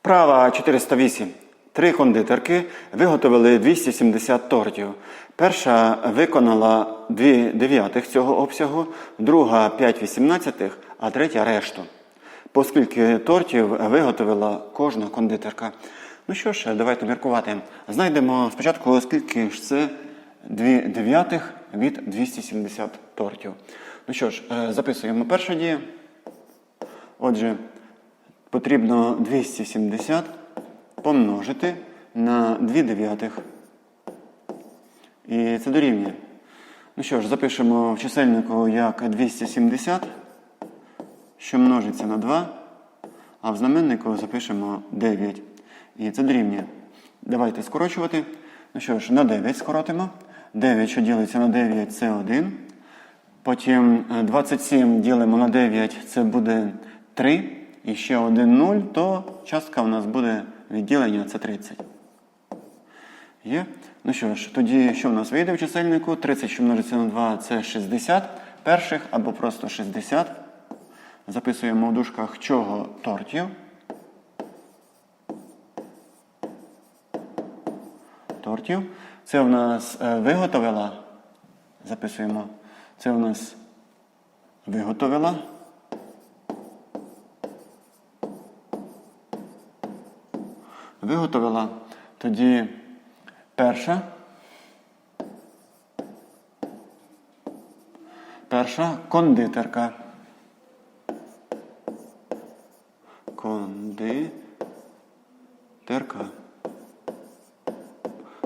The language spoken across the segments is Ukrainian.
Вправа 408. Три кондитерки виготовили 270 тортів. Перша виконала 2 дев'ятих цього обсягу, друга 5 вісімнадцятих, а третя решту. Поскільки тортів виготовила кожна кондитерка. Ну що ж, давайте міркувати. Знайдемо спочатку, скільки ж це 2 дев'ятих від 270 тортів. Ну що ж, е, записуємо перша дія. Отже, потрібно 270 помножити на 2 дев'ятих. І це дорівнює. Ну що ж, запишемо в чисельнику як 270, що множиться на 2, а в знаменнику запишемо 9. І це дорівнює. Давайте скорочувати. Ну що ж, на 9 скоротимо. 9, що ділиться на 9, це 1. Потім е, 27 ділимо на 9, це буде 3. І ще 1 0, то частка у нас буде відділення, це 30. Є? Ну що ж, тоді що в нас вийде в чисельнику? 30, що множиться на 2, це 60 перших або просто 60. Записуємо в дужках чого тортів. Тортів. Це в нас е, виготовила. Записуємо. Це в нас виготовила. Виготовила. Тоді перша. Перша кондитерка. Кондитерка.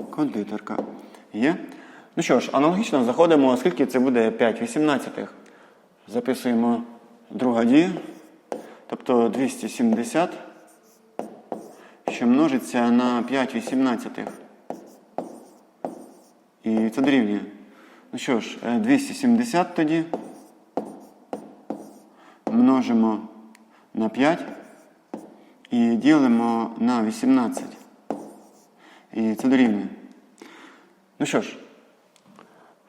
Кондитерка. Є? Ну що ж, аналогічно заходимо, скільки це буде 5 вісімнадцятих. Записуємо друга дія. Тобто 270, що множиться на 5 вісімнадцятих. І це дорівнює. Ну що ж, е, 270 тоді множимо на 5 і ділимо на 18. І це дорівнює. Ну що ж,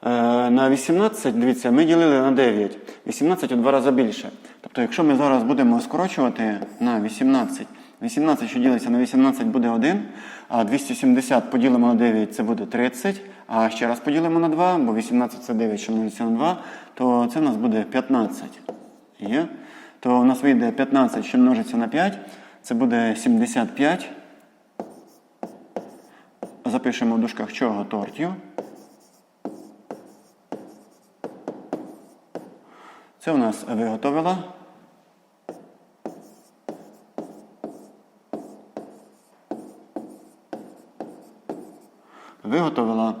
е, на 18, дивіться, ми ділили на 9. 18 у два рази більше. Тобто, якщо ми зараз будемо скорочувати на 18, 18, що ділиться на 18, буде 1, а 270 поділимо на 9, це буде 30. А ще раз поділимо на 2, бо 18 це 9, що множиться на 2, то це в нас буде 15. Є? То у нас вийде 15, що множиться на 5, це буде 75. Запишемо в дужках чого тортів. Це у нас виготовила. Виготовила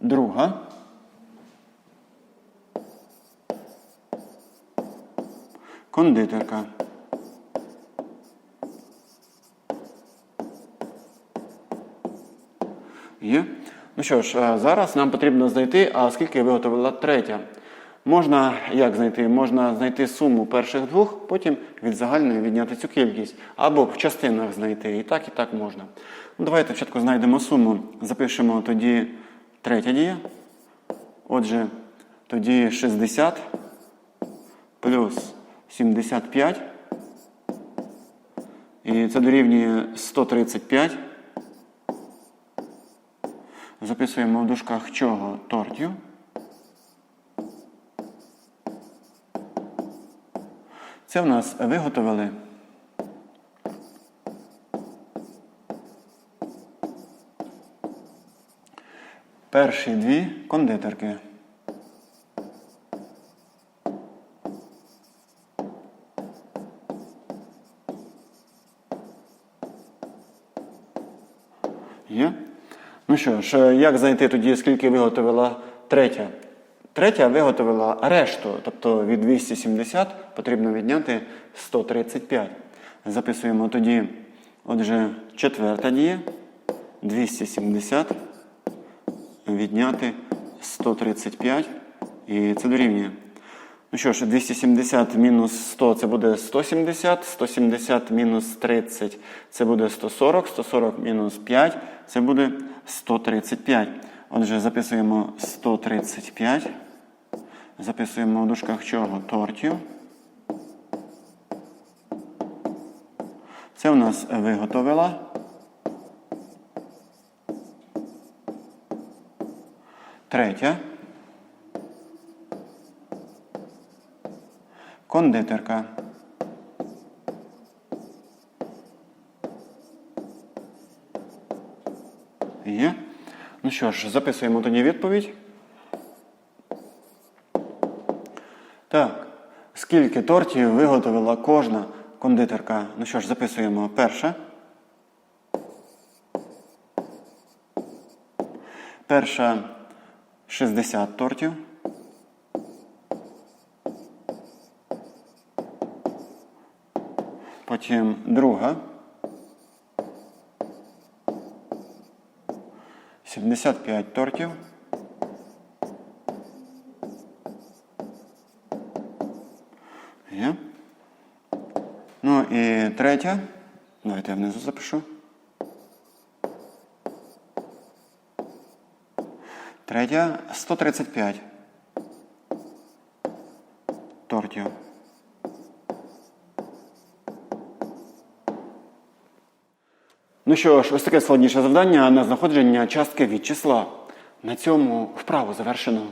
друга. Кондитерка. Є. Ну що ж, е, зараз нам потрібно знайти, а скільки виготовила третя. Можна як знайти? Можна знайти суму перших двох, потім від загальної відняти цю кількість. Або в частинах знайти. І так, і так можна. Ну, Давайте спочатку знайдемо суму. Запишемо тоді третя дія. Отже, тоді 60 плюс 75. І це дорівнює 135. Записуємо в дужках чого тортів. Це в нас виготовили. Перші дві кондитерки. Є? Ну що ж, як знайти тоді, скільки виготовила третя? Третя виготовила решту, тобто від 270 потрібно відняти 135. Записуємо тоді, отже, четверта дія. 270 відняти 135. І це дорівнює. Ну що ж, 270 мінус 100 це буде 170, 170 мінус 30 це буде 140, 140 мінус 5 це буде 135. Отже, записуємо 135. Записуємо в дужках чого тортів. Це у нас виготовила. Третя. Кондитерка. Є. Ну що ж, записуємо тоді відповідь. Так. Скільки тортів виготовила кожна кондитерка? Ну що ж, записуємо перше. Перша 60 тортів. Потім друга. 75 тортів. Є. Ну і третя. Давайте я внизу запишу. Третя 135 тортів. Ну що ж, ось таке складніше завдання на знаходження частки від числа. На цьому вправу завершено.